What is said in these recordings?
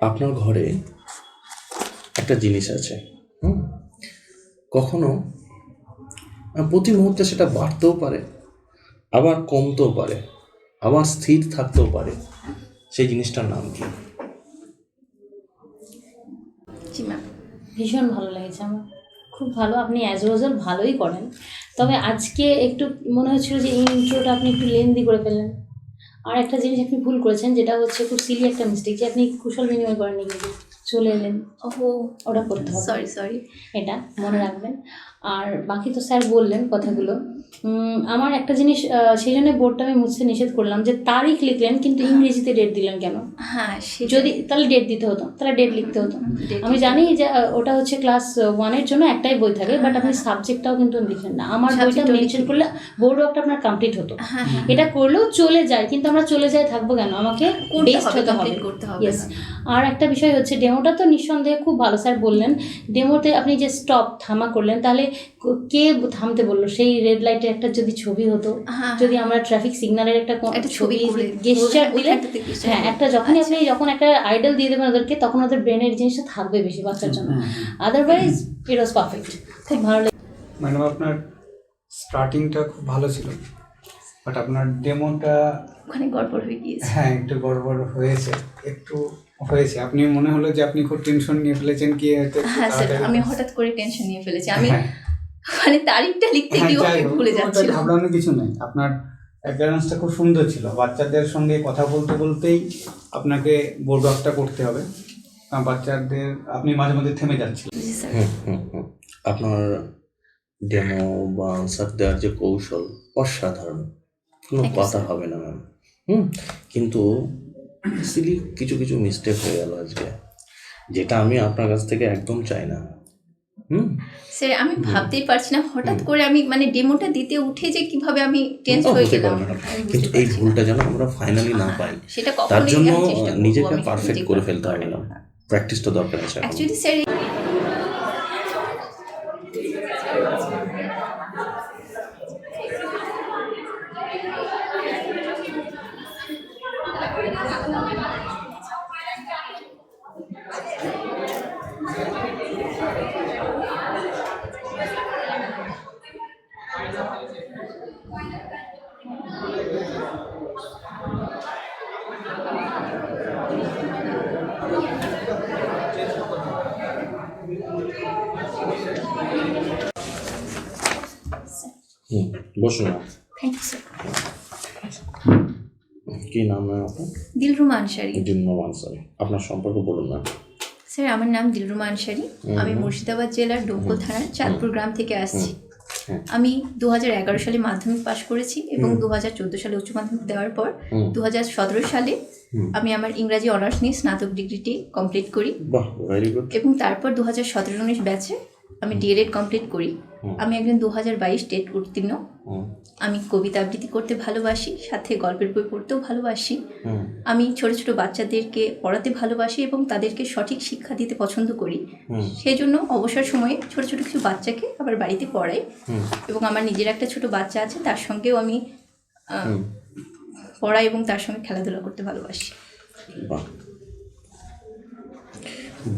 আপনার ঘরে একটা জিনিস আছে, হুম? কখনো প্রতি মুহূর্তে সেটা বাড়তেও পারে, আবার কমতেও পারে, আবার স্থির থাকতেও পারে। সেই জিনিসটার নাম কি? ম্যাম ভীষণ ভালো লেগেছে আমার। খুব ভালো, আপনি অ্যাজ ইউজুয়াল ভালোই করেন। তবে আজকে একটু মনে হচ্ছিল যে ইন্ট্রোটা আপনি একটু লেন্দি করে ফেললেন। আর একটা জিনিস আপনি ভুল করেছেন যেটা হচ্ছে খুব সিলি একটা মিস্টেক যে আপনি কুশল বিনিময় করেন কিন্তু। চলে এলেন। ও ওটা করতে হবে। সরি সরি এটা মনে রাখবেন। আর বাকি তো স্যার বললেন কথাগুলো। আমার একটা জিনিস সেই জন্য বোর্ডটা আমি মুছতে নিষেধ করলাম যে তারিখ লিখলেন কিন্তু ইংরেজিতে ডেট দিলেন কেন? হ্যাঁ যদি তাহলে ডেট দিতে হতো তাহলে ডেট লিখতে হতো। আমি জানি যে ওটা হচ্ছে ক্লাস ওয়ানের জন্য একটাই বই থাকে বাট আপনি সাবজেক্টটাও কিন্তু লিখলেন না। আমার বইটা মেনশন করলে বোর্ড ওয়ার্কটা আপনার কমপ্লিট হতো। হ্যাঁ হ্যাঁ এটা করলেও চলে যায় কিন্তু আমরা চলে যাই থাকব কেন? আমাকে বেস্ট হতে হবে। কমপ্লিট করতে হবে Yes. আর একটা বিষয় হচ্ছে ডেমোটা তো নিঃসন্দেহে খুব ভালো স্যার বললেন। ডেমোতে আপনি যে স্টপ থামা করলেন তাহলে ক- থামতে বলল? সেই রেড লাইটের একটা যদি ছবি হতো হ্যাঁ যদি আমরা ট্রাফিক সিগন্যালের একটা ছবি গেস্টার দিলে হ্যাঁ একটা যখনই আচ্ছা। আপনি যখন একটা আইডল দিয়ে দেবেন ওদেরকে তখন ওদের ব্রেনের জিনিসটা থাকবে বেশি বাচ্চার জন্য। আদারওয়াইজ ইট ওয়াজ পারফেক্ট খুব ভালো লাগে ম্যাডাম আপনার স্টার্টিংটা খুব ভালো ছিল। বাট আপনার ডেমোটা ওখানে গড়বড় হয়ে গিয়েছে। হ্যাঁ একটু গড়বড় হয়েছে একটু হয়েছে। আপনি মনে হলো যে আপনি খুব টেনশন নিয়ে ফেলেছেন কি হ্যাঁ স্যার আমি হঠাৎ করে টেনশন নিয়ে ফেলেছি। আমি মানে তারিখটা লিখতে হ্যাঁ, যাই আমি ভুলে যাচ্ছিলাম। ঘাবড়ানোর কিছু নেই। আপনার অ্যাপিয়ারেন্সটা খুব সুন্দর ছিল। বাচ্চাদের সঙ্গে কথা বলতে বলতেই আপনাকে বোর্ড ওয়ার্কটা করতে হবে। বাচ্চাদের আপনি মাঝে মাঝে থেমে যাচ্ছিলেন। হুম হুম হুম। আপনার ডেমো বা আনসার দেওয়ার যে কৌশল অসাধারণ। কোনো কথা হবে না ম্যাম হুম? কিন্তু সিলি কিছু কিছু মিস্টেক হয়ে গেল আজকে যেটা আমি আপনার কাছ থেকে একদম চাই না। হুম? স্যার আমি ভাবতেই পারছি না হঠাৎ করে আমি মানে ডেমোটা দিতে উঠে যে কীভাবে আমি টেন্স হয়ে গেলাম কিন্তু এই ভুলটা যেন আমরা ফাইনালি না পাই সেটা তার জন্য নিজেকে পারফেক্ট করে ফেলতে হবে। প্র্যাকটিসটা দরকার আছে অ্যাকচুয়ালি স্যার হুম বসুন। থ্যাংক ইউ স্যার কি নাম ম্যাম আপনার? দিলরুমা আনসারি। আনসারি। আপনার সম্পর্কে বলুন না। স্যার আমার নাম দিলরুমা আনসারি। আমি মুর্শিদাবাদ জেলার ডোমকল থানার চাঁদপুর গ্রাম থেকে আসছি। আমি দু এগারো সালে মাধ্যমিক পাশ করেছি এবং দু হাজার চোদ্দ সালে উচ্চ মাধ্যমিক দেওয়ার পর দু হাজার সতেরো সালে আমি আমার ইংরাজি অনার্স নিয়ে স্নাতক ডিগ্রিটি কমপ্লিট করি। এবং তারপর দু হাজার সতেরো উনিশ ব্যাচে আমি ডিএলএড কমপ্লিট করি। আমি একজন দু হাজার বাইশ টেট উত্তীর্ণ। আমি কবিতা আবৃত্তি করতে ভালোবাসি সাথে গল্পের বই পড়তেও ভালোবাসি। আমি ছোট ছোট বাচ্চাদেরকে পড়াতে ভালোবাসি এবং তাদেরকে সঠিক শিক্ষা দিতে পছন্দ করি। সেই জন্য অবসর সময়ে ছোট ছোট কিছু বাচ্চাকে আবার বাড়িতে পড়াই এবং আমার নিজের একটা ছোট বাচ্চা আছে তার সঙ্গেও আমি পড়াই এবং তার সঙ্গে খেলাধুলা করতে ভালোবাসি।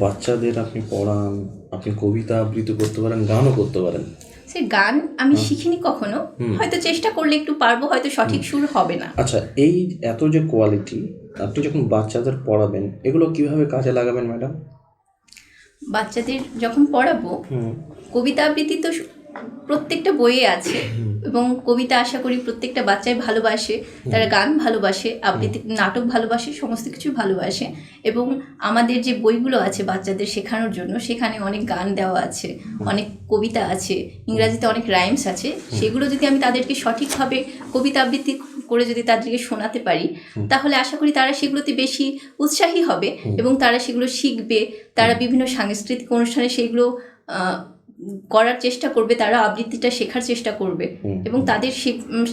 বাচ্চাদের আপনি পড়ান আপনি কবিতা আবৃত্তি করতে পারেন গানও করতে পারেন। সে গান আমি শিখিনি কখনো। হয়তো চেষ্টা করলে একটু পারব হয়তো সঠিক সুর হবে না। আচ্ছা এই এত যে কোয়ালিটি আপনি যখন বাচ্চাদের পড়াবেন এগুলো কীভাবে কাজে লাগাবেন ম্যাডাম? বাচ্চাদের যখন পড়াবো কবিতা আবৃত্তি তো প্রত্যেকটা বইয়ে আছে এবং কবিতা আশা করি প্রত্যেকটা বাচ্চাই ভালোবাসে তারা গান ভালোবাসে আবৃত্তি নাটক ভালোবাসে সমস্ত কিছু ভালোবাসে এবং আমাদের যে বইগুলো আছে বাচ্চাদের শেখানোর জন্য সেখানে অনেক গান দেওয়া আছে অনেক কবিতা আছে ইংরাজিতে অনেক রাইমস আছে সেগুলো যদি আমি তাদেরকে সঠিকভাবে কবিতা আবৃত্তি করে যদি তাদেরকে শোনাতে পারি তাহলে আশা করি তারা সেগুলোতে বেশি উৎসাহী হবে এবং তারা সেগুলো শিখবে তারা বিভিন্ন সাংস্কৃতিক অনুষ্ঠানে সেগুলো করার চেষ্টা করবে তারা আবৃত্তিটা শেখার চেষ্টা করবে এবং তাদের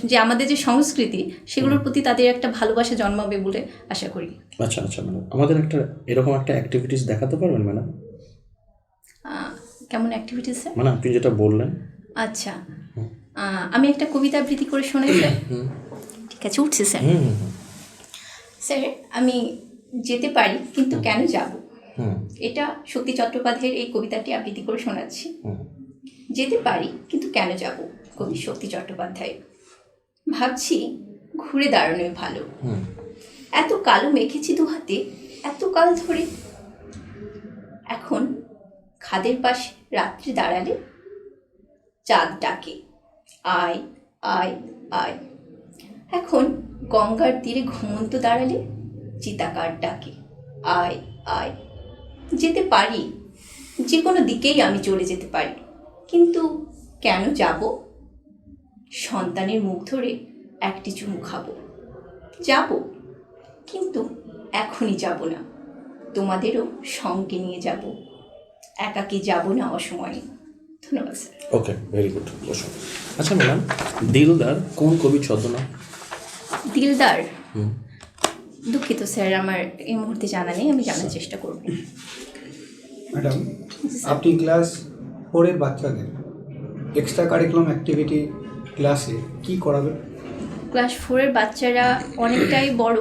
যে আমাদের যে সংস্কৃতি সেগুলোর প্রতি তাদের একটা ভালোবাসা জন্মাবে বলে আশা করি। আচ্ছা আচ্ছা ম্যাডাম। আমাদের একটা এরকম একটা অ্যাক্টিভিটিস দেখাতে পারবেন ম্যাডাম? কেমন অ্যাক্টিভিটিস মানে আপনি যেটা বললেন। আচ্ছা। আমি একটা কবিতা আবৃত্তি করে শোনাই স্যার ঠিক আছে উঠছে স্যার। স্যার আমি যেতে পারি কিন্তু কেন যাব? এটা শক্তি চট্টোপাধ্যায়ের এই কবিতাটি আবৃত্তি করে শোনাচ্ছি। যেতে পারি কিন্তু কেন যাব? কবি শক্তি চট্টোপাধ্যায়। ভাবছি ঘুরে দাঁড়ানোই ভালো। এত কালো মেখেছি দু হাতে এত কাল ধরে। এখন খাদের পাশে রাত্রি দাঁড়ালে চাঁদ ডাকে। আয় আয় আয়। এখন গঙ্গার তীরে ঘুমন্ত দাঁড়ালে চিতাকার ডাকে। আয় আয় যেতে পারি। যে কোনো দিকেই আমি চলে যেতে পারি। কিন্তু কেন যাব? সন্তানের মুখ ধরে একটি চুমু খাব। যাব কিন্তু এখনই যাব না। তোমাদেরও সঙ্গে নিয়ে যাব। একাকি যাব না অসময়ে। ধন্যবাদ স্যার। ওকে ভেরি গুড আচ্ছা ম্যাডাম দিলদার কোন কবি ছদ্মনাম? দিলদার? হুম। দুঃখিত স্যার আমার এই মুহূর্তে জানা নেই আমি জানার চেষ্টা করব। ম্যাডাম আপনি ক্লাস ফোরের বাচ্চাদের এক্সট্রা কারিকুলাম অ্যাক্টিভিটি ক্লাসে কি করাবেন? ক্লাস ফোরের বাচ্চারা অনেকটাই বড়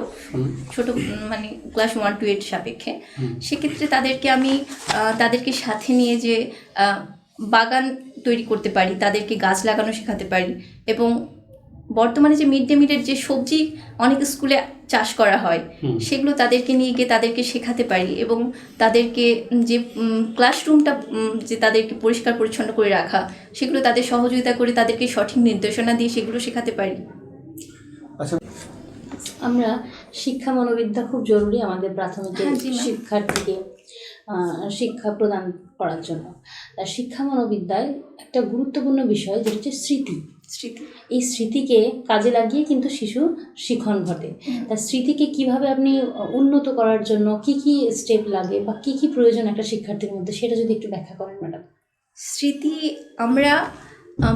ছোট মানে ক্লাস ওয়ান টু এইট সাপেক্ষে। সেক্ষেত্রে তাদেরকে আমি তাদেরকে সাথে নিয়ে যে বাগান তৈরি করতে পারি তাদেরকে গাছ লাগানো শেখাতে পারি এবং বর্তমানে যে মিড ডে মিলের যে সবজি অনেক স্কুলে চাষ করা হয় সেগুলো তাদেরকে নিয়ে গিয়ে তাদেরকে শেখাতে পারি এবং তাদেরকে যে ক্লাসরুমটা যে তাদেরকে পরিষ্কার পরিচ্ছন্ন করে রাখা সেগুলো তাদের সহযোগিতা করে তাদেরকে সঠিক নির্দেশনা দিয়ে সেগুলো শেখাতে পারি। আচ্ছা। আমরা শিক্ষা মনোবিদ্যা খুব জরুরি আমাদের প্রাথমিক হ্যাঁ। শিক্ষার্থীকে শিক্ষা প্রদান করার জন্য। শিক্ষা মনোবিদ্যায় একটা গুরুত্বপূর্ণ বিষয় যেটা হচ্ছে স্মৃতি। স্মৃতি? এই স্মৃতিকে কাজে লাগিয়ে কিন্তু শিশু শিখন ঘটে। তার স্মৃতিকে কীভাবে আপনি উন্নত করার জন্য কি কি স্টেপ লাগে বা কি কি প্রয়োজন একটা শিক্ষার্থীর মধ্যে সেটা যদি একটু ব্যাখ্যা করেন ম্যাডাম। স্মৃতি আমরা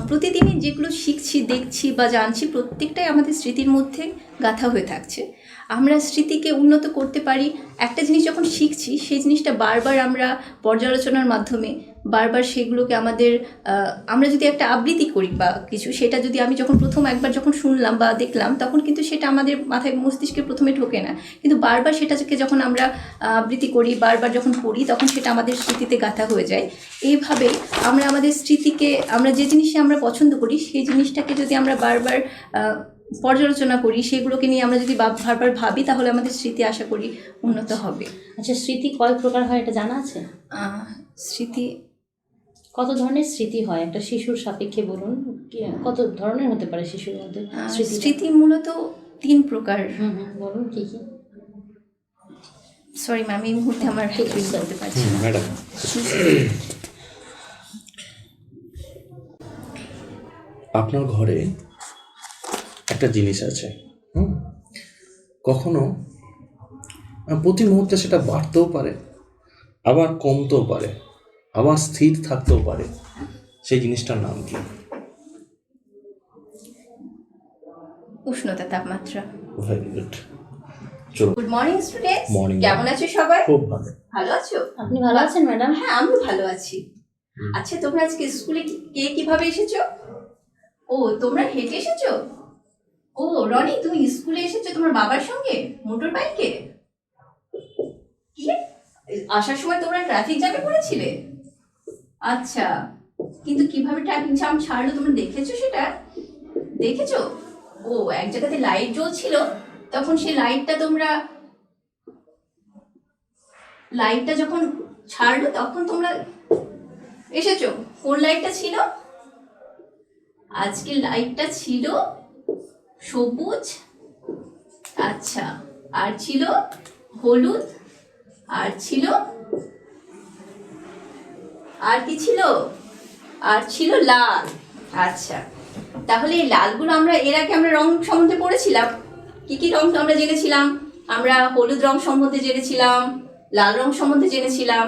প্রতিদিনই যেগুলো শিখছি দেখছি বা জানছি প্রত্যেকটাই আমাদের স্মৃতির মধ্যে গাথা হয়ে থাকছে। আমরা স্মৃতিকে উন্নত করতে পারি। একটা জিনিস যখন শিখছি, সেই জিনিসটা বারবার আমরা পর্যালোচনার মাধ্যমে, বারবার সেগুলোকে আমাদের আমরা যদি একটা আবৃত্তি করি বা কিছু, সেটা যদি আমি যখন প্রথম একবার যখন শুনলাম বা দেখলাম, তখন কিন্তু সেটা আমাদের মাথায় মস্তিষ্কে প্রথমে ঢোকে না। কিন্তু বারবার সেটাকে যখন আমরা আবৃত্তি করি, বারবার যখন পড়ি, তখন সেটা আমাদের স্মৃতিতে গাঁথা হয়ে যায়। এইভাবে আমরা আমাদের স্মৃতিকে, আমরা যে জিনিসে আমরা পছন্দ করি, সেই জিনিসটাকে যদি আমরা বারবার পর্যালোচনা করি সেগুলোকে নিয়ে আমরা যদি বারবার ভাবি তাহলে আমাদের স্মৃতি আশা করি উন্নত হবে। আচ্ছা স্মৃতি কয় প্রকার হয় এটা জানা আছে? স্মৃতি কত ধরনের স্মৃতি হয়? একটা শিশুর সাপেক্ষে বলুন কত ধরনের হতে পারে শিশুর মধ্যে স্মৃতি? মূলত তিন প্রকার। হুম হুম বলুন কি কি? সরি ম্যাম এই মুহূর্তে আমার বলতে পারছি ম্যাডাম আপনার ঘরে একটা জিনিস আছে। হুম? কখনো প্রতি মুহূর্তে সেটা বাড়তেও পারে আবার কমতেও পারে আবার স্থির থাকতেও পারে। সেই জিনিসটার নাম কি? উষ্ণতা তাপমাত্রা। ভেরি গুড চলো গুড মর্নিং স্টুডেন্ট Morning, কেমন আছো সবাই? খুব ভালো। ভালো আছো? আপনি ভালো আছেন ম্যাডাম হ্যাঁ আমিও ভালো আছি। আচ্ছা তোমরা আজকে স্কুলে কে কীভাবে এসেছ? ও তোমরা হেঁটে এসেছ? ও, রনি, তুমি স্কুলে এসেছ তোমার বাবার সঙ্গে? মোটর বাইকে? আসার সময় তোমরা ট্রাফিক জ্যামে পড়েছিলে? আচ্ছা কিন্তু কীভাবে ট্রাফিক জ্যাম ছাড়লো তোমরা দেখেছ সেটা? দেখেছ? ও, এক জায়গাতে লাইট জ্বলছিল, তখন সেই লাইটটা তোমরা লাইটটা যখন ছাড়লো, তখন তোমরা এসেছ। কোন লাইটটা ছিল? আজকে লাইটটা ছিল সবুজ আচ্ছা আর ছিল হলুদ, আর ছিল, আর কি ছিল? আর ছিল লাল আচ্ছা। তাহলে এই লালগুলো আমরা, এর আগে আমরা রং সম্বন্ধে পড়েছিলাম? কি কি রং আমরা জেনেছিলাম? আমরা হলুদ রং সম্বন্ধে জেনেছিলাম, লাল রং সম্বন্ধে জেনেছিলাম,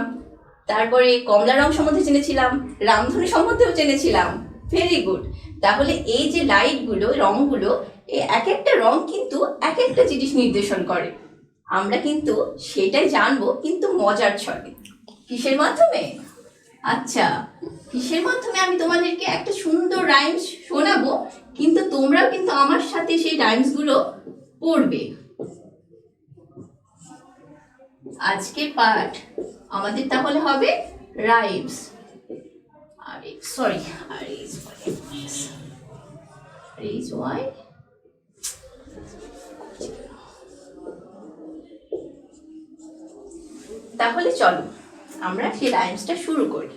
তারপরে কমলা রং সম্বন্ধে জেনেছিলাম, রামধনু সম্বন্ধেও জেনেছিলাম। ভেরি গুড তাহলে এই যে লাইটগুলো এই এক একটা রং কিন্তু এক একটা জিনিস নির্দেশন করে। আমরা কিন্তু সেটাই জানব কিন্তু মজার ছলে। কিসের মাধ্যমে? আচ্ছা কিসের মাধ্যমে আমি তোমাদেরকে একটা সুন্দর রাইমস শোনাবো, কিন্তু তোমরাও কিন্তু আমার সাথে সেই রাইমসগুলো পড়বে। আজকের পাঠ আমাদের তাহলে হবে রাইমস আর সরি আর ইজ আর ইজ ওয়াই তাহলে চলো আমরা সেই রাইমসটা শুরু করি।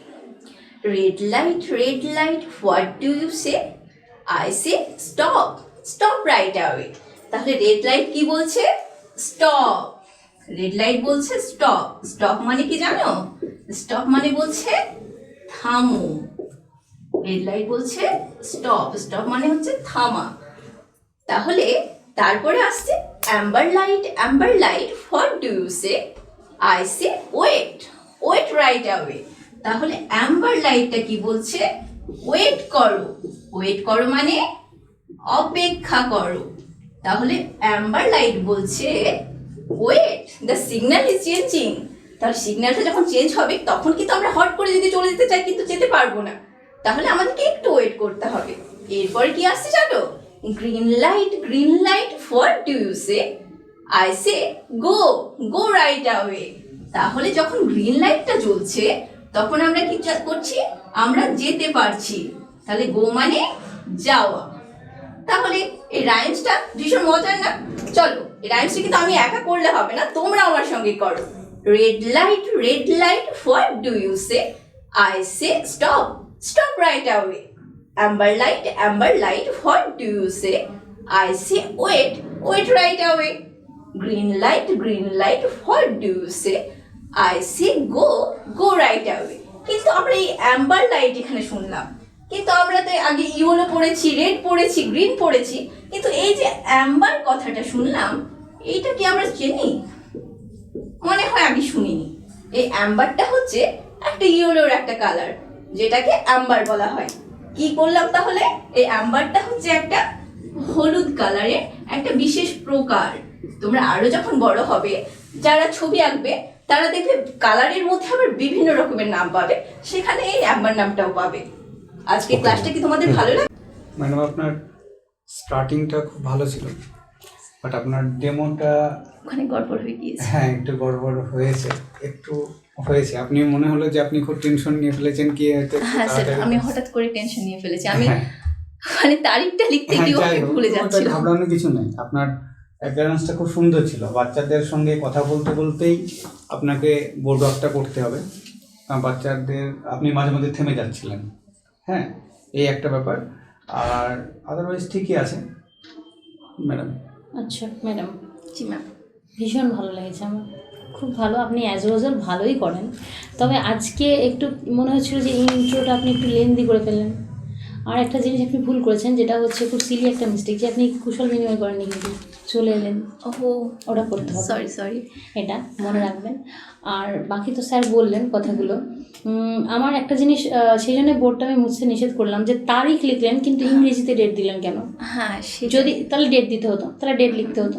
Red light red light what do you say I say stop stop right away তাহলে রেড লাইট কি বলছে? স্টপ রেড লাইট বলছে স্টপ স্টপ মানে কি জানো? স্টপ মানে বলছে থামো। রেড লাইট বলছে স্টপ স্টপ মানে হচ্ছে থামা। তাহলে তারপরে আসছে amber light amber light for do you say I say wait wait right away তাহলে অ্যাম্বার লাইটটা কি বলছে? ওয়েট করো। ওয়েট করো মানে অপেক্ষা করো। তাহলে অ্যাম্বার লাইট বলছে wait the signal is changing তাহলে সিগন্যালটা যখন চেঞ্জ হবে, তখন কিন্তু আমরা হট করে যদি চলে যেতে চাই, কিন্তু যেতে পারব না। তাহলে আমাদেরকে একটু ওয়েট করতে হবে। এরপরে কি আসছে জানো? Green light green light what do you say I say go go right away তাহলে যখন গ্রিন লাইটটা জ্বলছে, তখন আমরা কি করছি? আমরা যেতে পারছি। তাহলে গো মানে যাওয়া। তাহলে এই রাইমসটা ভীষণ মজার না? চলো, এই রাইমসটা কিন্তু আমি একা করলে হবে না, তোমরা আমার সঙ্গে করো। Red light red light what do you say I say stop stop right away amber light amber light what do you say I say wait wait right away green light green light what do you say I say go go right away কিন্তু আমরা এই Amber light এখানে শুনলাম। কিন্তু আমরা তো আগে yellow পড়েছি রেড পড়েছি গ্রিন পড়েছি। কিন্তু এই যে অ্যাম্বার কথাটা শুনলাম, এইটা কি আমরা চিনি? মনে হয় আমি শুনিনি। এই অ্যাম্বারটা হচ্ছে একটা ইয়েলোর একটা কালার যেটাকে অ্যাম্বার বলা হয়। কি করলাম তাহলে? এই অ্যাম্বারটা হচ্ছে একটা হলুদ কালারের একটা বিশেষ প্রকার। তোমরা আরও যখন বড় হবে যারা ছবি আঁকবে তারা দেখবে কালারের মধ্যে আবার বিভিন্ন রকমের নাম পাবে। সেখানে এই অ্যাম্বার নামটাও পাবে। আজকে ক্লাসটা কি তোমাদের ভালো লাগে ম্যাডাম আপনার স্টার্টিংটা খুব ভালো ছিল বাট আপনার ডেমোটা ওখানে গড়বড় হয়ে গিয়েছে। হ্যাঁ একটু গড়বড় হয়েছে। একটু হয়েছে। আপনি মনে হলো যে আপনি খুব টেনশন নিয়ে ফেলেছেন কি হ্যাঁ স্যার আমি হঠাৎ করে টেনশন নিয়ে ফেলেছি। আমি হ্যাঁ, মানে তারিখটা লিখতে হ্যাঁ, যাই আমি ভুলে যাচ্ছিলাম। ঘাবড়ানোর কিছু নেই। আপনার অ্যাপিয়ারেন্সটা খুব সুন্দর ছিল। বাচ্চাদের সঙ্গে কথা বলতে বলতেই আপনাকে বোর্ড ওয়ার্কটা করতে হবে। কারণ বাচ্চাদের আপনি মাঝে মাঝে থেমে যাচ্ছিলেন। হ্যাঁ এই একটা ব্যাপার। আর আদারওয়াইজ ঠিকই আছে। ম্যাডাম। আচ্ছা ম্যাডাম। জি ম্যাম। ভীষণ ভালো লেগেছে আমার। খুব ভালো, আপনি অ্যাজ ওয়াজাল ভালোই করেন। তবে আজকে একটু মনে হচ্ছিল যে ইন্ট্রোটা আপনি একটু লেন্দি করে ফেললেন। আর একটা জিনিস আপনি ভুল করেছেন, যেটা হচ্ছে খুব সিলি একটা মিস্টেক যে আপনি কুশল বিনিময় করেননি কিন্তু। চলে এলেন। ওহো ওটা করতে হবে। সরি সরি এটা মনে রাখবেন। আর বাকি তো স্যার বললেন কথাগুলো। আমার একটা জিনিস সেই জন্য বোর্ডটা আমি মুছতে নিষেধ করলাম যে তারিখ লিখলেন কিন্তু ইংরেজিতে ডেট দিলেন কেন? হ্যাঁ সে যদি তাহলে ডেট দিতে হতো তাহলে ডেট লিখতে হতো।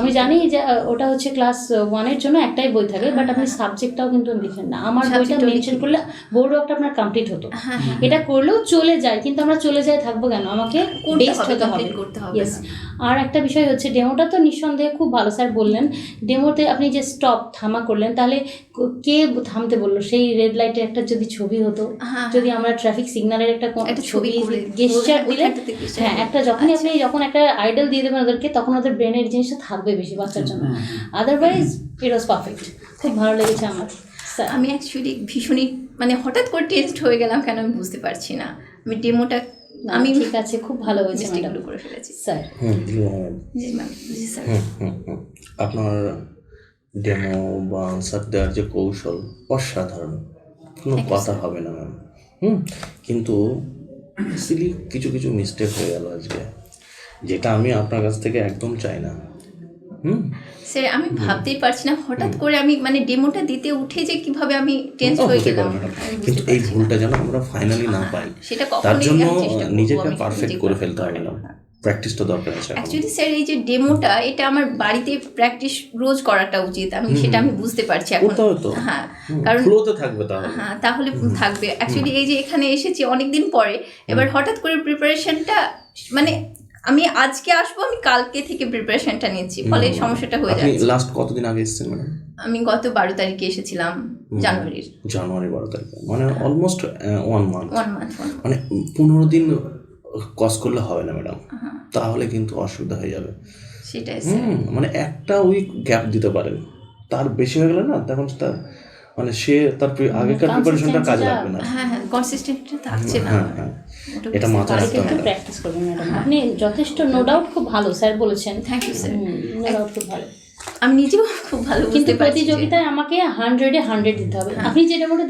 আমি জানি যে ওটা হচ্ছে ক্লাস ওয়ানের জন্য একটাই বই থাকে বাট আপনি সাবজেক্টটাও কিন্তু লিখেন না। আমার বইটা মেনশন করলে বোর্ড ওয়ার্কটা আপনার কমপ্লিট হতো। হ্যাঁ হ্যাঁ এটা করলেও চলে যায় কিন্তু আমরা চলে যায় থাকব কেন? আমাকে করতে বেস্ট হবে, হতে. আর একটা বিষয় হচ্ছে ডেমোটা তো নিঃসন্দেহে খুব ভালো স্যার বললেন। ডেমোতে আপনি যে স্টপ থামা করলেন তাহলে কে থামতে বলল? সেই রেড লাইটের একটা যদি ছবি হতো হ্যাঁ, যদি আমরা ট্রাফিক সিগন্যালের একটা ছবি করে গেস্টার দিলে হ্যাঁ একটা যখনই আচ্ছা। আপনি যখন একটা আইডল দিয়ে দেবেন ওদেরকে তখন ওদের ব্রেনের জিনিসটা থাকবে বেশি বাচ্চার জন্য। আদারওয়াইজ ইট ওয়াজ পারফেক্ট খুব ভালো লেগেছে আমার স্যার। আমি অ্যাকচুয়ালি ভীষণই মানে হঠাৎ করে টেস্ট হয়ে গেলাম কেন আমি বুঝতে পারছি না। আমি ডেমোটা আমি ঠিক আছে খুব ভালো হয়েছে ম্যাডাম করে ফেলেছি। স্যার। হুম জি স্যার হুম হুম হুম। আপনার ডেমো বা আনসার দেওয়ার যে কৌশল অসাধারণ। কোনো কথা হবে না ম্যাম হুম কিন্তু সিলি কিছু কিছু মিস্টেক হয়ে গেল আজকে। যেটা আমি আপনার কাছ থেকে একদম চাই না। স্যার আমি ভাবতেই পারছি না হঠাৎ করে আমি মানে ডেমোটা দিতে উঠে যে কীভাবে আমি টেন্স হয়ে গেলাম কিন্তু এই ভুলটা যেন আমরা ফাইনালি না পাই সেটা তার জন্য নিজেকে পারফেক্ট করে ফেলতে হবে। ম্যাডাম প্র্যাকটিসটা দরকার আছে অ্যাকচুয়ালি স্যার এই যে ডেমোটা এটা আমার বাড়িতে প্র্যাকটিস রোজ করাটা উচিত আমি সেটা আমি বুঝতে পারছি এখন। হ্যাঁ কারণ ফ্লোতে থাকবে তাহলে। হ্যাঁ তাহলে থাকবে। অ্যাকচুয়ালি এই যে এখানে এসেছি অনেকদিন পরে এবার হঠাৎ করে প্রিপারেশনটা মানে আমি আজকে আসব আমি কালকে থেকে প্রিপারেশনটা নিচ্ছি ফলে সমস্যাটা হয়ে আপনি যাচ্ছে। লাস্ট কতদিন আগে এসেছেন ম্যাডাম আমি গত বারো তারিখে এসেছিলাম জানুয়ারির। জানুয়ারি বারো তারিখে মানে almost one month one month মানে পনেরো দিন কস করলে হবে না ম্যাডাম তাহলে কিন্তু অসুবিধা হয়ে যাবে। সেটাই স্যার হুম মানে একটা উইক গ্যাপ দিতে পারেন। তার বেশি হয়ে গেলে না তখন তার মানে সে তার আগেকার প্রিপারেশনটা কাজে লাগবে না। হ্যাঁ হ্যাঁ কনসিস্টেন্টলি থাকছে না। হ্যাঁ হ্যাঁ। এটা মাথায় রাখতে হবে। প্র্যাকটিস করবেন ম্যাডাম আপনি যথেষ্ট নো ডাউট খুব ভালো স্যার বলেছেন। Thank you sir no doubt খুব ভালো। আমি নিজেও খুব ভালো কিন্তু বুঝতে পারছি যে- প্রতিযোগিতায় আমাকে হান্ড্রেডে হান্ড্রেড দিতে হবে। আপনি যেটা বলে